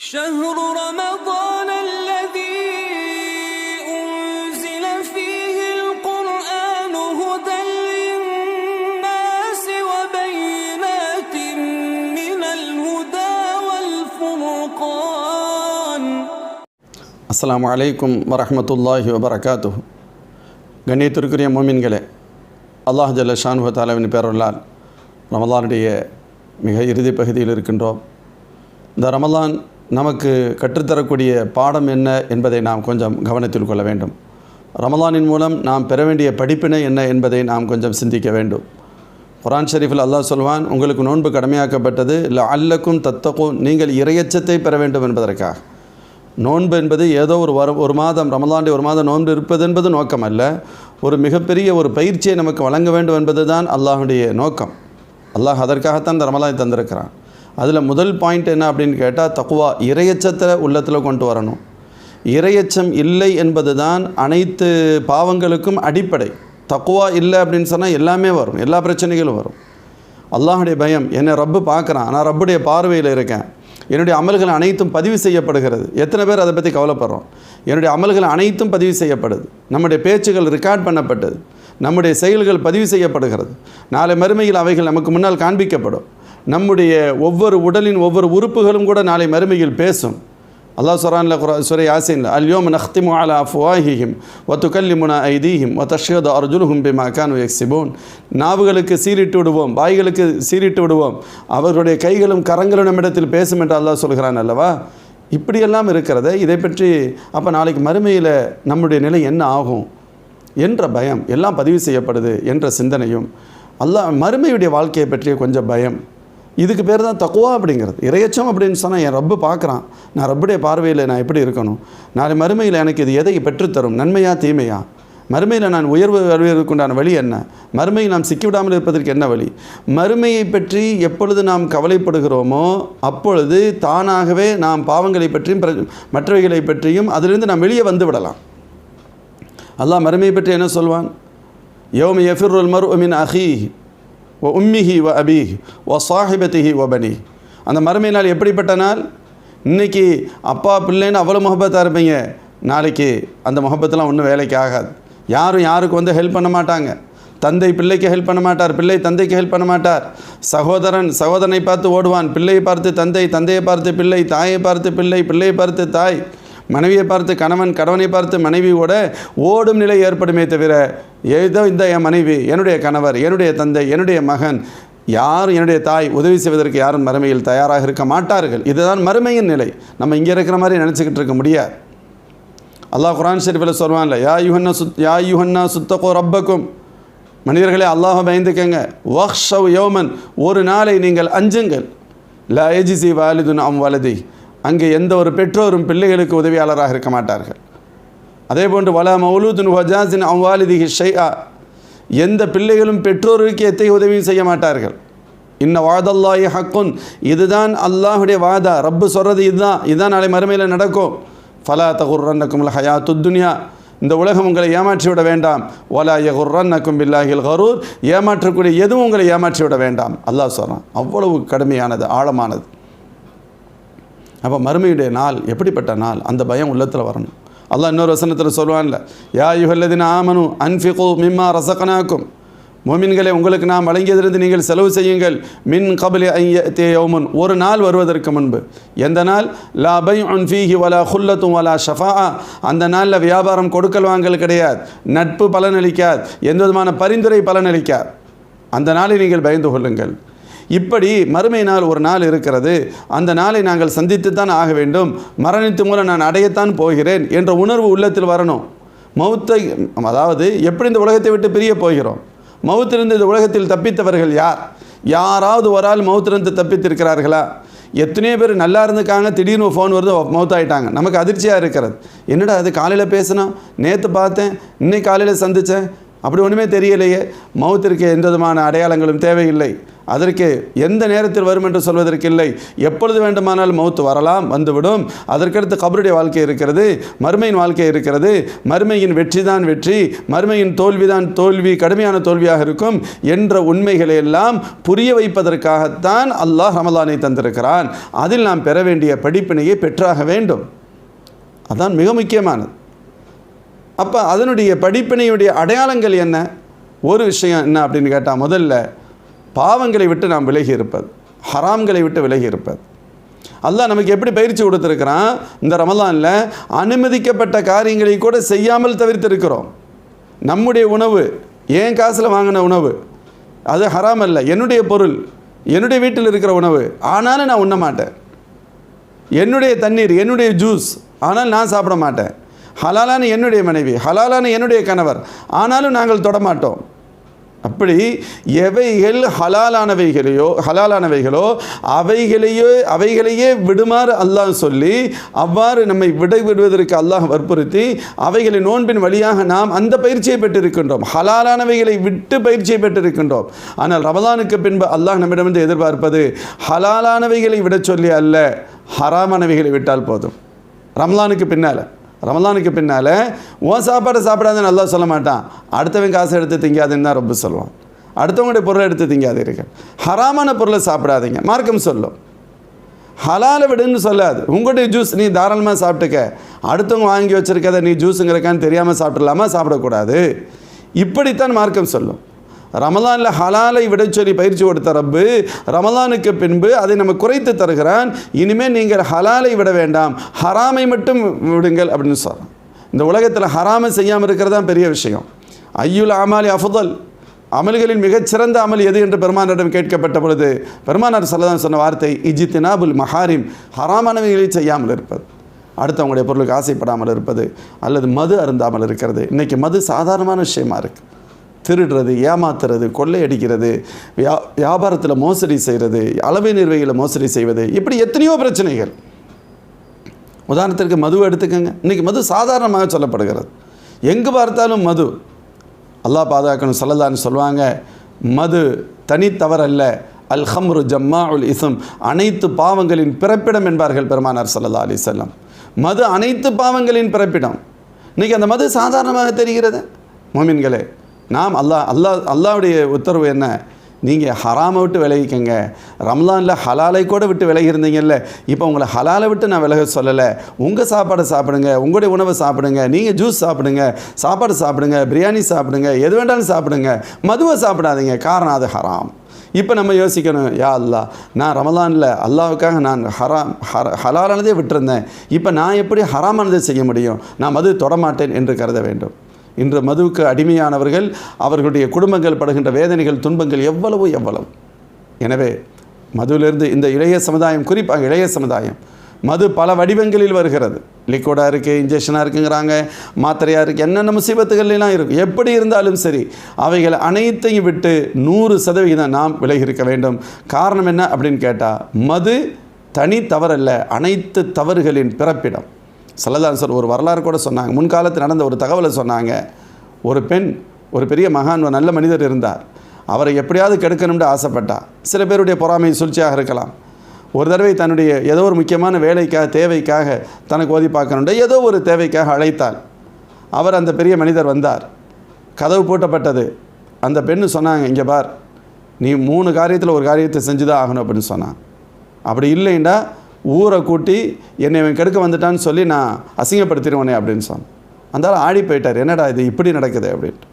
شهر رمضان الذي أنزل فيه القرآن هدى للناس وبينات من الهدى والفرقان அஸ்ஸலாமு அலைக்கும் வரஹ்மத்துல்லாஹி வபரகாத்து கண்ணியத்திற்குரிய மோமின்களே அல்லாஹ் ஜல்ல ஷானுவ தாலாவின் பேரொருளால் ரமலானுடைய மிக இறுதி பகுதியில் இருக்கின்றோம் இந்த ரமலான் நமக்கு கற்றுத்தரக்கூடிய பாடம் என்ன என்பதை நாம் கொஞ்சம் கவனத்தில் கொள்ள வேண்டும். ரமலானின் மூலம் நாம் பெற வேண்டிய படிப்பினை என்ன என்பதை நாம் கொஞ்சம் சிந்திக்க வேண்டும். குரான் ஷெரீஃபில் அல்லாஹ் சொல்வான் உங்களுக்கு நோன்பு கடமையாக்கப்பட்டது இல்லை அல்லக்கும் தத்தக்கும் நீங்கள் இரையச்சத்தை பெற வேண்டும் என்பதற்காக. நோன்பு என்பது ஏதோ ஒரு வர ஒரு மாதம் ரமலாண்டி ஒரு மாதம் நோன்பு இருப்பது என்பது நோக்கம் அல்ல. ஒரு மிகப்பெரிய ஒரு பயிற்சியை நமக்கு வழங்க வேண்டும் என்பது தான் அல்லாஹுடைய நோக்கம். அல்லாஹ் அதற்காகத்தான் இந்த ரமலானை தந்திருக்கிறான். அதில் முதல் பாயிண்ட் என்ன அப்படின்னு கேட்டால் தக்குவா இரையச்சத்தை உள்ளத்தில் கொண்டு வரணும். இரையச்சம் இல்லை என்பது தான் அனைத்து பாவங்களுக்கும் அடிப்படை. தக்குவா இல்லை அப்படின்னு சொன்னால் எல்லாமே வரும் எல்லா பிரச்சனைகளும் வரும். அல்லாஹுடைய பயம் என்னை ரப்பு பார்க்குறான் நான் ரப்புடைய பார்வையில் இருக்கேன். என்னுடைய அமல்கள் அனைத்தும் பதிவு செய்யப்படுகிறது. எத்தனை பேர் அதை பற்றி கவலைப்படுறோம்? என்னுடைய அமல்கள் அனைத்தும் பதிவு செய்யப்படுது. நம்முடைய பேச்சுகள் ரெக்கார்ட் பண்ணப்பட்டது. நம்முடைய செயல்கள் பதிவு செய்யப்படுகிறது. நாளை மறுமையில் அவைகள் நமக்கு முன்னால் காண்பிக்கப்படும். நம்முடைய ஒவ்வொரு உடலின் ஒவ்வொரு உறுப்புகளும் கூட நாளை மறுமையில் பேசும். அல்லாஹ் சுரான்ல குரா சுரை யாசின்ல அல்யோம் நஹ்திமு அலா அஃப்வாஹிஹிம் வ துகல்லிமுனா ஐதீஹிம் வ தஷ்யது அர்ஜுலுஹும் பிமா கானு எக்ஸிபோன் நாவுகளுக்கு சீரிட்டு விடுவோம் வாய்களுக்கு சீரிட்டு விடுவோம். அவர்களுடைய கைகளும் கரங்களும் நம்மிடத்தில் பேசும் என்று அல்லாஹ் சொல்கிறான் அல்லவா? இப்படியெல்லாம் இருக்கிறத இதை பற்றி அப்போ நாளைக்கு மறுமையில் நம்முடைய நிலை என்ன ஆகும் என்ற பயம் எல்லாம் பதிவு செய்யப்படுது என்ற சிந்தனையும் அல்லாஹ் மறுமையுடைய வாழ்க்கையை பற்றிய கொஞ்சம் பயம். இதுக்கு பேர் தான் தக்குவா அப்படிங்கிறது. இறையச்சம் அப்படின்னு சொன்னால் என் ரப்பு பார்க்குறான். நான் ரப்புடைய பார்வையில் நான் எப்படி இருக்கணும்? நாளை மறுமையில் எனக்கு இது எதை பெற்றுத்தரும்? நன்மையா தீமையா? மறுமையில் நான் உயர்வு வருவதற்குண்டான வழி என்ன? மறுமையில் நாம் சிக்கிவிடாமல் இருப்பதற்கு என்ன வழி? மறுமையை பற்றி எப்பொழுது நாம் கவலைப்படுகிறோமோ அப்பொழுது தானாகவே நாம் பாவங்களை பற்றியும் மற்றவைகளை பற்றியும் அதிலிருந்து நாம் வெளியே வந்து விடலாம். அல்லாஹ் மறுமையை பற்றி என்ன சொல்வான்? யோம் எஃபிர் மர் மின் அஹி வ உம்மிஹி வ அபிஹி வ சாஹிபத்திஹி வ பனி. அந்த மறுமை நாள் எப்படிப்பட்ட நாள்? இன்னைக்கு அப்பா பிள்ளைன்னு அவ்வளோ முகப்பத்தாக இருப்பீங்க. நாளைக்கு அந்த முகப்பத்தெலாம் ஒன்றும் வேலைக்கு ஆகாது. யாரும் யாருக்கு வந்து ஹெல்ப் பண்ண மாட்டாங்க. தந்தை பிள்ளைக்கு ஹெல்ப் பண்ண மாட்டார். பிள்ளை தந்தைக்கு ஹெல்ப் பண்ண மாட்டார். சகோதரன் சகோதரனை பார்த்து ஓடுவான். பிள்ளையை பார்த்து தந்தை தந்தையை பார்த்து பிள்ளை தாயை பார்த்து பிள்ளை பிள்ளையை பார்த்து தாய். மனைவியை பார்த்து கணவன் கணவனை பார்த்து மனைவியோட ஓடும் நிலை ஏற்படுமே தவிர ஏதோ இந்த என் மனைவி என்னுடைய கணவர் என்னுடைய தந்தை என்னுடைய மகன் யாரும் என்னுடைய தாய் உதவி செய்வதற்கு யாரும் மறுமையில் தயாராக இருக்க மாட்டார்கள். இதுதான் மறுமையின் நிலை. நம்ம இங்கே இருக்கிற மாதிரி நினச்சிக்கிட்டு இருக்க முடியாது. அல்லாஹ் குரான் ஷெரீஃபில் சொல்வான்ல யா யுஹன்னா சுத் யா யுஹன்னா சுத்தகோ ரப்பக்கும். மனிதர்களே அல்லாஹ் பயந்துக்கங்க. வஹ்ஷவ் யோமன். ஒரு நாளை நீங்கள் அஞ்சுங்கள். லா ஏஜிசி வாலிதுன் அம் வலதி. அங்கே எந்த ஒரு பெற்றோரும் பிள்ளைகளுக்கு உதவியாளராக இருக்க மாட்டார்கள். அதே போன்று வலா மௌலூதுன் வஜாசின் அவ்வாலிதிகி ஷைஆ. எந்த பிள்ளைகளும் பெற்றோருக்கு எத்தகைய உதவியும் செய்ய மாட்டார்கள். இன்ன வாதல்லாஹி ஹக்குன். இதுதான் அல்லாஹுடைய வாதா. ரப்பு சொல்கிறது இதுதான். இதுதான் நாளை மறுமையில் நடக்கும். ஃபலா தகுர்ரன்னக்கும் ஹயா துன்யா. இந்த உலகம் உங்களை ஏமாற்றி விட வேண்டாம். ஒலா யகுர்ரன்னக்கும் பில்லாஹில் ஹரூர் ஏமாற்றக்கூடிய எதுவும் உங்களை ஏமாற்றி விட வேண்டாம். அல்லாஹ் சொல்கிறான் அவ்வளவு கடுமையானது ஆழமானது. அப்போ மறுமையுடைய நாள் எப்படிப்பட்ட நாள்? அந்த பயம் உள்ளத்தில் வரணும். அல்லாஹ் இன்னொரு வசனத்தில் சொல்லுவான்ல யா யுஹல்லதின் ஆமனு அன்ஃபிகு மிம்மா ரசகனாக்கும் மோமின்களே உங்களுக்கு நாம் வழங்கியதிலிருந்து நீங்கள் செலவு செய்யுங்கள். மின் கபலி ஐயமுன் ஒரு நாள் வருவதற்கு முன்பு. எந்த நாள்? லா பை ஃபீஹி வலா ஹுல்லத்தும் வலா ஷஃபா அந்த நாளில் வியாபாரம் கொடுக்கல் வாங்கல் கிடையாது. நட்பு பலனளிக்காது. எந்த விதமான பரிந்துரை பலனளிக்காது. அந்த நாளை நீங்கள் பயந்து கொள்ளுங்கள். இப்படி மறுமை நாள் ஒரு நாள் இருக்கிறது. அந்த நாளை நாங்கள் சந்தித்துத்தான் ஆக வேண்டும். மரணித்து மூலம் நான் அடையத்தான் போகிறேன் என்ற உணர்வு உள்ளத்தில் வரணும். மௌத்தை அதாவது எப்படி இந்த உலகத்தை விட்டு பிரிய போகிறோம்? மௌத்திலிருந்து இந்த உலகத்தில் தப்பித்தவர்கள் யார்? யாராவது ஒரு ஆள் மௌத்திலிருந்து தப்பித்திருக்கிறார்களா? எத்தனையோ பேர் நல்லா இருந்துக்காங்க திடீர்னு ஃபோன் வருது மௌத்தாயிட்டாங்க. நமக்கு அதிர்ச்சியாக இருக்கிறது. என்னடா அது காலையில் பேசினோம் நேற்று பார்த்தேன் இன்னைக்கு காலையில் சந்தித்தேன் அப்படி ஒன்றுமே தெரியலையே. மௌத்திற்கு எந்த விதமான அடையாளங்களும் தேவையில்லை. அதற்கு எந்த நேரத்தில் வரும் என்று சொல்வதற்கில்லை எப்பொழுது வேண்டுமானாலும் மௌத்து வரலாம் வந்துவிடும். அதற்கடுத்து கபருடைய வாழ்க்கை இருக்கிறது மறுமையின் வாழ்க்கை இருக்கிறது. மறுமையின் வெற்றி தான் வெற்றி மறுமையின் தோல்விதான் தோல்வி கடுமையான தோல்வியாக இருக்கும் என்ற உண்மைகளை எல்லாம் புரிய வைப்பதற்காகத்தான் அல்லாஹ் ரமலானை தந்திருக்கிறான். அதில் நாம் பெற வேண்டிய படிப்பினையை பெற்றாக வேண்டும். அதான் மிக முக்கியமானது. அப்போ அதனுடைய படிப்பினையுடைய அடையாளங்கள் என்ன? ஒரு விஷயம் என்ன அப்படின்னு கேட்டால் முதல்ல பாவங்களை விட்டு நாம் விலகி இருப்பது ஹராம்களை விட்டு விலகி இருப்பது. அல்லாஹ் நமக்கு எப்படி பயிற்சி கொடுத்துருக்கிறான்? இந்த ரமலானில் அனுமதிக்கப்பட்ட காரியங்களை கூட செய்யாமல் தவிர்த்திருக்கிறோம். நம்முடைய உணவு ஏன் காசில் வாங்கின உணவு? அது ஹராம் அல்ல. என்னுடைய பொருள் என்னுடைய வீட்டில் இருக்கிற உணவு. ஆனாலும் நான் உண்ண மாட்டேன். என்னுடைய தண்ணீர் என்னுடைய ஜூஸ் ஆனால் நான் சாப்பிட மாட்டேன். ஹலாலான என்னுடைய மனைவி ஹலாலான என்னுடைய கணவர் ஆனாலும் நாங்கள் தொடமாட்டோம் அப்படி எவைகள் ஹலாலானவைகளையோ ஹலாலானவைகளோ அவைகளையோ அவைகளையே விடுமாறு அல்லாஹ் சொல்லி அவ்வாறு நம்மை விடை விடுவதற்கு அல்லாஹ் வற்புறுத்தி அவைகளை நோன்பின் வழியாக நாம் அந்த பயிற்சியை பெற்றிருக்கின்றோம். ஹலாலானவைகளை விட்டு பயிற்சியை பெற்றிருக்கின்றோம். ஆனால் ரமதானுக்கு பின்பு அல்லாஹ் நம்மிடமிருந்து எதிர்பார்ப்பது ஹலாலானவைகளை விடச் சொல்லி அல்ல ஹராமானவைகளை விட்டால் போதும். ரமலானுக்கு பின்னால். ரமலானுக்கு பின்னால் உன் சாப்பாடு சாப்பிடாதுன்னு நல்லா சொல்ல மாட்டான். அடுத்தவன் காசு எடுத்து திங்காதுன்னு தான் ரொம்ப சொல்லுவான். அடுத்தவங்களுடைய பொருளை எடுத்து திங்காதீர்கள். ஹராமான பொருளை சாப்பிடாதீங்க. மார்க்கம் சொல்லும். ஹலால விடுன்னு சொல்லாது. உங்கள்கிட்ட ஜூஸ் நீ தாராளமாக சாப்பிட்டுக்க. அடுத்தவங்க வாங்கி வச்சுருக்கதை நீ ஜூஸுங்கிறக்கான்னு தெரியாமல் சாப்பிடலாமா? சாப்பிடக்கூடாது. இப்படித்தான் மார்க்கம் சொல்லும். ரமலானில் ஹலாலை விட சொல்லி பயிற்சி கொடுத்த ரப்பு ரமலானுக்கு பின்பு அதை நம்ம குறைத்து தருகிறான். இனிமேல் நீங்கள் ஹலாலை விட வேண்டாம். ஹராமை மட்டும் விடுங்கள் அப்படின்னு சொல்கிறான் இந்த உலகத்தில் ஹராமை செய்யாமல் இருக்கிறது தான் பெரிய விஷயம். ஐயுல் அமாலி அஃபுதல் அமல்களின் மிகச்சிறந்த அமல் எது என்று பெருமானிடம் கேட்கப்பட்ட பொழுது பெருமானார் சொல்லதான் சொன்ன வார்த்தை இஜித்தினாபுல் மஹாரிம். ஹராமானவைகளை செய்யாமல் இருப்பது. அடுத்தவங்களுடைய பொருளுக்கு ஆசைப்படாமல் இருப்பது. அல்லது மது அருந்தாமல் இருக்கிறது. இன்றைக்கி மது சாதாரணமான விஷயமா இருக்குது திருடுறது ஏமாத்துறது கொள்ளையடிக்கிறது வியா வியாபாரத்தில் மோசடி செய்கிறது அளவை நிர்வையில் மோசடி செய்வது இப்படி எத்தனையோ பிரச்சனைகள். உதாரணத்திற்கு மதுவை எடுத்துக்கோங்க. இன்றைக்கி மது சாதாரணமாக சொல்லப்படுகிறது. எங்கு பார்த்தாலும் மது. அல்லாஹ் பாதுகாக்கணும் சொல்லலான்னு சொல்லுவாங்க. மது தனித்தவறல்ல அல் ஹம்ரு ஜம்மா உல் இசும் அனைத்து பாவங்களின் பிறப்பிடம் என்பார்கள் பெருமானார் சல்லா அலி செல்லம் மது அனைத்து பாவங்களின் பிறப்பிடம். இன்றைக்கி அந்த மது சாதாரணமாக தெரிகிறது. மோமின்களே நாம் அல்லாஹ் அல்லாஹ் அல்லாவுடைய உத்தரவு என்ன? நீங்கள் ஹராமை விட்டு விலகிக்கங்க. ரம்லானில் ஹலாலை கூட விட்டு விலகி இருந்தீங்கல்ல இப்போ உங்களை ஹலாலை விட்டு நான் விலக சொல்லலை. உங்கள் சாப்பாடை சாப்பிடுங்க உங்களுடைய உணவை சாப்பிடுங்க நீங்கள் ஜூஸ் சாப்பிடுங்க சாப்பாடு சாப்பிடுங்க பிரியாணி சாப்பிடுங்க எது வேண்டாலும் சாப்பிடுங்க மதுவை சாப்பிடாதீங்க. காரணம் அது ஹராம். இப்போ நம்ம யோசிக்கணும் யா அல்லா நான் ரமலானில் அல்லாவுக்காக நான் ஹராம் ஹர ஹலாலானதே விட்டுருந்தேன். இப்போ நான் எப்படி ஹராமானதை செய்ய முடியும்? நான் மது தொடமாட்டேன் என்று கருத வேண்டும். இன்று மதுவுக்கு அடிமையானவர்கள் அவர்களுடைய குடும்பங்கள் படுகின்ற வேதனைகள் துன்பங்கள் எவ்வளவு எவ்வளவு? எனவே மதுவிலிருந்து இந்த இளைய சமுதாயம் குறிப்பாக இளைய சமுதாயம் மது பல வடிவங்களில் வருகிறது. லிக்விடாக இருக்குது இன்ஜெக்ஷனாக இருக்குங்கிறாங்க மாத்திரையாக இருக்குது என்னென்ன முசீபத்துகள்லாம் இருக்கும் எப்படி இருந்தாலும் சரி அவைகள் அனைத்தையும் விட்டு நூறு சதவிகிதம் நாம் விலகி இருக்க வேண்டும். காரணம் என்ன அப்படின்னு கேட்டால் மது தனி தவறல்ல அனைத்து தவறுகளின் பிறப்பிடம். சல்லதான் சார் ஒரு வரலாறு கூட சொன்னாங்க. முன்காலத்தில் நடந்த ஒரு தகவலை சொன்னாங்க. ஒரு பெண் ஒரு பெரிய மகான் ஒரு நல்ல மனிதர் இருந்தார். அவரை எப்படியாவது கெடுக்கணும்னு ஆசைப்பட்டா. சில பேருடைய பொறாமை சூழ்ச்சியாக இருக்கலாம். ஒரு தடவை தன்னுடைய ஏதோ ஒரு முக்கியமான வேலைக்காக தேவைக்காக தனக்கு ஓதி பார்க்கணுண்ட ஏதோ ஒரு தேவைக்காக அழைத்தார் அவர் அந்த பெரிய மனிதர் வந்தார். கதவு பூட்டப்பட்டது. அந்த பெண்ணு சொன்னாங்க இங்கே பார். நீ மூணு காரியத்தில் ஒரு காரியத்தை செஞ்சு தான் ஆகணும் அப்படின்னு சொன்னான். அப்படி இல்லைண்டா ஊரை கூட்டி என்னை இவன் கெடுக்க வந்துட்டான்னு சொல்லி நான் அசிங்கப்படுத்திடுவேனே அப்படின்னு சொன்னேன். அந்தாலும் ஆடி போயிட்டார். என்னடா இது இப்படி நடக்குது அப்படின்ட்டு.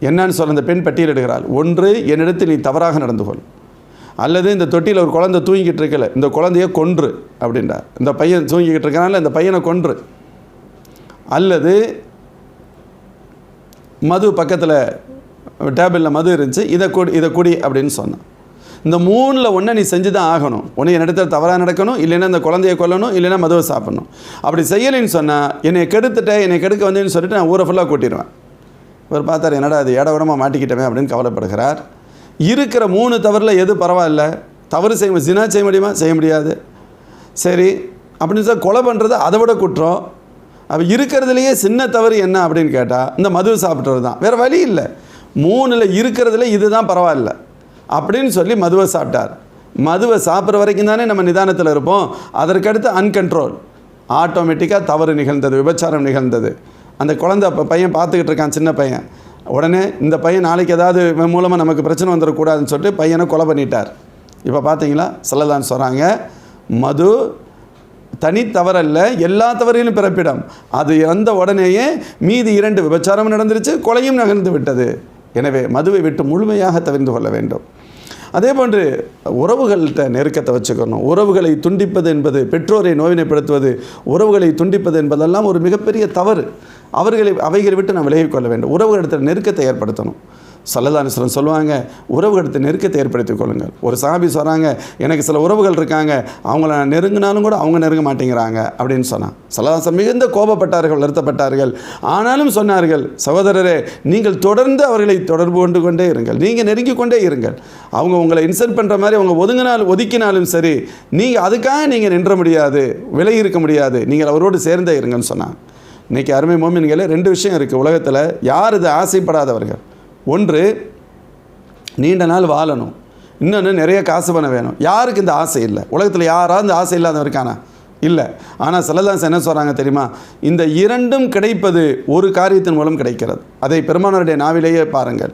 என்னன்னு சொல்ல அந்த பெண் பட்டியலிடுகிறாள் ஒன்று என்னிடத்தில் நீ தவறாக நடந்து கொள். அல்லது இந்த தொட்டியில் ஒரு குழந்தை தூங்கிக்கிட்டு இருக்கல இந்த குழந்தைய கொன்று அப்படின்றார். இந்த பையன் தூங்கிக்கிட்டு இருக்கனால இந்த பையனை கொன்று. அல்லது மது பக்கத்தில் டேபிளில் மது இருந்துச்சு இதை குடி இதை குடி அப்படின்னு சொன்னான். இந்த மூணில் ஒன்று நீ செஞ்சு தான் ஆகணும் ஒன்று என்னிடத்தில் தவறாக நடக்கணும் இல்லைன்னா அந்த குழந்தைய கொல்லணும் இல்லைன்னா மதுவை சாப்பிடணும். அப்படி செய்யலைன்னு சொன்னால் என்னை கெடுத்துட்டேன் என்னை கெடுக்க வந்தேன்னு சொல்லிட்டு நான் ஊரை ஃபுல்லாக கூட்டிடுவேன். இவர் பார்த்தார் என்னடா அது இட விடமாக மாட்டிக்கிட்டமே அப்படின்னு கவலைப்படுகிறார். இருக்கிற மூணு தவறில் எது பரவாயில்ல. தவறு செய்ய ஜினா செய்ய முடியுமா? செய்ய முடியாது. சரி அப்படின்னு சொல்லி கொலை பண்ணுறது அதை விட குற்றம். அப்போ இருக்கிறதுலையே சின்ன தவறு என்ன அப்படின்னு கேட்டால் இந்த மது சாப்பிட்றது தான். வேறு வழி இல்லை. மூணில் இருக்கிறதுல இது தான் பரவாயில்ல. அப்படின்னு சொல்லி மதுவை சாப்பிட்டார். மதுவை சாப்பிட்ற வரைக்கும் தானே நம்ம நிதானத்தில் இருப்போம். அதற்கடுத்து அன்கண்ட்ரோல் ஆட்டோமேட்டிக்காக தவறு நிகழ்ந்தது விபச்சாரம் நிகழ்ந்தது. அந்த குழந்தை அப்போ பையன் பார்த்துக்கிட்டு இருக்கான் சின்ன பையன். உடனே இந்த பையன் நாளைக்கு ஏதாவது இவன் மூலமாக நமக்கு பிரச்சனை வந்துடக்கூடாதுன்னு சொல்லிட்டு பையனை கொலை பண்ணிட்டார். இப்போ பார்த்தீங்களா சொல்லலான்னு சொல்கிறாங்க மது தனித்தவறல்ல எல்லா தவறிலும் பிறப்பிடம். அது இறந்த உடனேயே மீதி இரண்டு விபச்சாரம் நடந்துருச்சு கொலையும் நகர்ந்து விட்டது. எனவே மதுவை விட்டு முழுமையாக தவிர்ந்து கொள்ள வேண்டும். அதே போன்று உறவுகள்கிட்ட நெருக்கத்தை வச்சுக்கணும். உறவுகளை துண்டிப்பது என்பது பெற்றோரை நோயினைப்படுத்துவது உறவுகளை துண்டிப்பது என்பதெல்லாம் ஒரு மிகப்பெரிய தவறு. அவர்களை அவைகளை விட்டு நாம் விலகிக்கொள்ள வேண்டும். உறவுகளிடத்தில் நெருக்கத்தை ஏற்படுத்தணும். சல்லதானுஸ்வரன் சொல்லுவாங்க உறவுகளிடத்தை நெருக்கத்தை ஏற்படுத்திக் கொள்ளுங்கள். ஒரு சாபி சொல்கிறாங்க எனக்கு சில உறவுகள் இருக்காங்க அவங்கள நான் நெருங்கினாலும் கூட அவங்க நெருங்க மாட்டேங்கிறாங்க. அப்படின்னு சொன்னான். சல்லதாசன் மிகுந்த கோபப்பட்டார்கள் வருத்தப்பட்டார்கள். ஆனாலும் சொன்னார்கள் சகோதரரே நீங்கள் தொடர்ந்து அவர்களை தொடர்பு கொண்டு கொண்டே இருங்கள். நீங்கள் நெருங்கி கொண்டே இருங்கள். அவங்க உங்களை இன்சல்ட் பண்ணுற மாதிரி அவங்க ஒதுங்கினாலும் ஒதுக்கினாலும் சரி நீங்கள் அதுக்காக நீங்கள் நின்ற முடியாது விலகி இருக்க முடியாது. நீங்கள் அவரோடு சேர்ந்தே இருங்கன்னு சொன்னான். இன்றைக்கி அருமை மோமின்களே ரெண்டு விஷயம் இருக்குது உலகத்தில். யார் இது ஆசைப்படாதவர்கள்? ஒன்று நீண்ட நாள் வாழணும். இன்னொன்று நிறைய காசு பண்ண வேணும். யாருக்கு இந்த ஆசை இல்லை? உலகத்தில் யாராவது இந்த ஆசை இல்லாதவன் இருக்கானா? இல்லை. ஆனால் சிலதாஸ் என்ன சொல்கிறாங்க தெரியுமா? இந்த இரண்டும் கிடைப்பது ஒரு காரியத்தின் மூலம் கிடைக்கிறது. அதை பெருமானருடைய நாவிலேயே பாருங்கள்.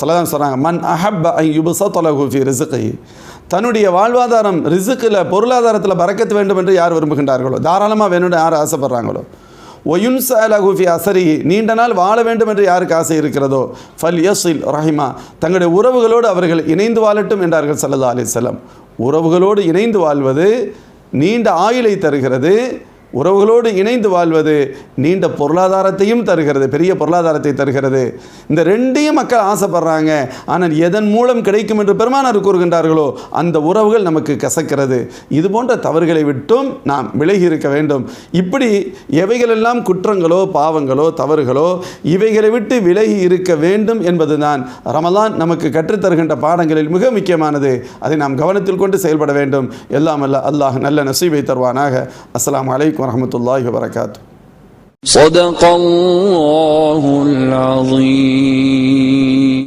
சிலதான் சொல்கிறாங்க மன் அஹப் யுபசத்தொலகுஃபி ரிசுக்கை தன்னுடைய வாழ்வாதாரம் ரிசுக்கில் பொருளாதாரத்தில் பறக்கத்து வேண்டும் என்று யார் விரும்புகின்றார்களோ? தாராளமாக வேணும்னு யார் ஆசைப்படுறாங்களோ? ஒயுன்ஸ் அலகுஃபி அசரி நீண்ட நாள் வாழ வேண்டும் என்று யாருக்கு ஆசை இருக்கிறதோ? ஃபல் யஸில் ரஹிமா தங்களுடைய உறவுகளோடு அவர்கள் இணைந்து வாழட்டும் என்றார்கள் சல்லா அலிசல்லம் உறவுகளோடு இணைந்து வாழ்வது நீண்ட ஆயுளை தருகிறது. உறவுகளோடு இணைந்து வாழ்வது நீண்ட பொருளாதாரத்தையும் தருகிறது பெரிய பொருளாதாரத்தை தருகிறது. இந்த ரெண்டையும் மக்கள் ஆசைப்படுறாங்க. ஆனால் எதன் மூலம் கிடைக்கும் என்று பெருமானார் கூறுகின்றார்களோ அந்த உறவுகள் நமக்கு கசக்கிறது. இது போன்ற தவறுகளை விட்டும் நாம் விலகி இருக்க வேண்டும். இப்படி எவைகளெல்லாம் குற்றங்களோ பாவங்களோ தவறுகளோ இவைகளை விட்டு விலகி இருக்க வேண்டும் என்பதுதான் ரமலான் நமக்கு கற்றுத்தருகின்ற பாடங்களில் மிக முக்கியமானது. அதை நாம் கவனத்தில் கொண்டு செயல்பட வேண்டும். எல்லாம் அல்ல அல்லாஹ் நல்ல நசீவை தருவானாக. அஸ்லாம் அலைக்கும். عليكم ورحمة الله وبركاته صدق الله العظيم